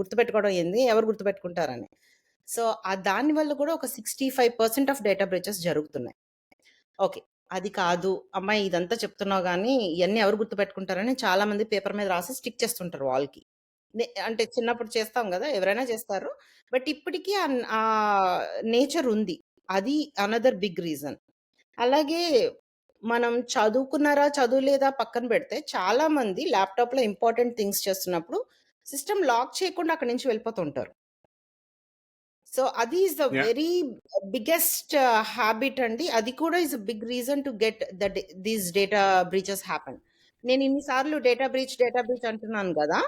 గుర్తుపెట్టుకోవడం ఏంది? ఎవరు గుర్తుపెట్టుకుంటారని. సో, ఆ దాని వల్ల కూడా ఒక 65% ఆఫ్ డేటా బ్రీచెస్ జరుగుతున్నాయి. ఓకే. అది కాదు. అమ్మాయి ఇదంతా చెప్తున్నావు కానీ ఇవన్నీ ఎవరు గుర్తుపెట్టుకుంటారని చాలా మంది పేపర్ మీద రాసి స్టిక్ చేస్తుంటారు వాళ్ళకి అంటే చిన్నప్పుడు చేస్తాం కదా ఎవరైనా చేస్తారు. బట్ ఇప్పటికీ అన్ నేచర్ ఉంది. అది అనదర్ బిగ్ రీజన్. అలాగే మనం చదువుకున్నారా, చదువులేదా పక్కన పెడితే చాలా మంది ల్యాప్‌టాప్‌లో ఇంపార్టెంట్ థింగ్స్ చేస్తున్నప్పుడు సిస్టమ్ లాక్ చేయకుండా అక్కడి నుంచి వెళ్ళిపోతుంటారు. సో, అది is the! Very biggest habit అండి. అది కూడా is a big reason to get the these data breaches happen. నేను ఇన్ని సార్లు డేటా బ్రీచ్, డేటా బ్రీచ్ అంటున్నాను గదా!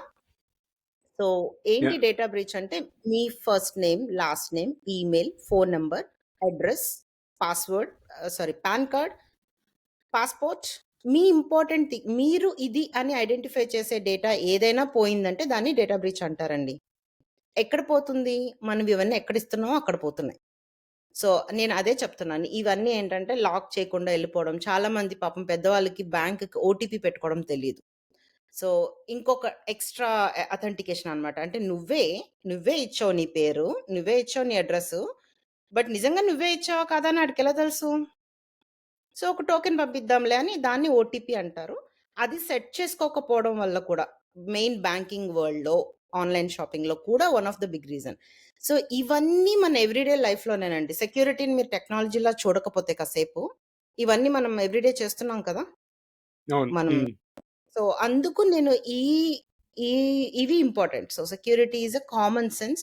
సో, ఏంటి! డేటా బ్రీచ్ అంటే మీ first name, last name, email, phone number, address, password sorry PAN card, passport మీ important thing మీరు ఇది అని ఐడెంటిఫై చేసే డేటా ఏదైనా పోయిందంటే దాన్ని డేటా బ్రీచ్ అంటారండి. ఎక్కడ పోతుంది? మనం ఇవన్నీ ఎక్కడ ఇస్తున్నామో అక్కడ పోతున్నాయి. సో, నేను అదే చెప్తున్నాను. ఇవన్నీ ఏంటంటే లాక్ చేయకుండా వెళ్ళిపోవడం చాలా మంది పాపం పెద్దవాళ్ళకి బ్యాంకుకి ఓటీపీ పెట్టుకోవడం తెలియదు సో, ఇంకొక ఎక్స్‌ట్రా అథెంటికేషన్ అనమాట అంటే నువ్వే, నువ్వే ఇచ్చావు నీ పేరు, నువ్వే ఇచ్చావు నీ అడ్రస్ బట్ నిజంగా నువ్వే ఇచ్చావా కాదా అని ఎలా తెలుసు? సో, ఒక టోకెన్ పంపిద్దాంలే అని దాన్ని ఓటీపీ అంటారు. అది సెట్ చేసుకోకపోవడం వల్ల కూడా మెయిన్ బ్యాంకింగ్ వరల్డ్‌లో, ఆన్‌లైన్ షాపింగ్‌లో కూడా one of the big reason. So, ఇవన్నీ మన ఎవ్రీడే లైఫ్‌లోనేనండి. సెక్యూరిటీని మీరు టెక్నాలజీలా చూడకపోతే కాసేపు, ఇవన్నీ మనం ఎవ్రీడే చేస్తున్నాం కదా! మనం. సో, అందుకు నేను ఈ ఈ ఇవి important. So, security is a common sense